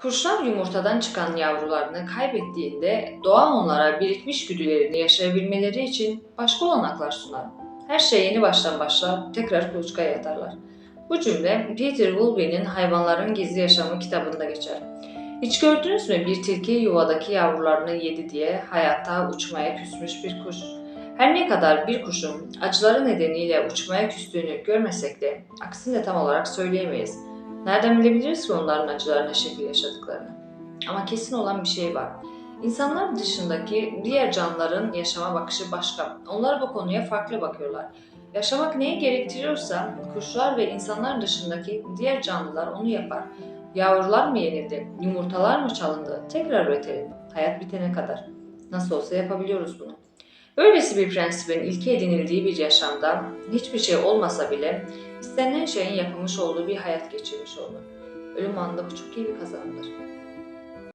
Kuşlar yumurtadan çıkan yavrularını kaybettiğinde doğa onlara birikmiş güdülerini yaşayabilmeleri için başka olanaklar sunar. Her şey yeni baştan başlar, tekrar kuluçkaya yatarlar. Bu cümle Peter Woolby'nin Hayvanların Gizli Yaşamı kitabında geçer. Hiç gördünüz mü bir tilki yuvadaki yavrularını yedi diye hayatta uçmaya küsmüş bir kuş? Her ne kadar bir kuşun acıları nedeniyle uçmaya küstüğünü görmesek de aksini tam olarak söyleyemeyiz. Nereden bilebiliriz ki onların acılarına şekil yaşadıklarını? Ama kesin olan bir şey var. İnsanlar dışındaki diğer canlıların yaşama bakışı başka. Onlar bu konuya farklı bakıyorlar. Yaşamak neyi gerektiriyorsa kuşlar ve insanlar dışındaki diğer canlılar onu yapar. Yavrular mı yenildi, yumurtalar mı çalındı, tekrar üretelim. Hayat bitene kadar. Nasıl olsa yapabiliyoruz bunu. Böylesi bir prensibin ilke edinildiği bir yaşamda hiçbir şey olmasa bile istenilen şeyin yapılmış olduğu bir hayat geçirmiş olmak. Ölüm anında bu çok iyi bir kazanımdır.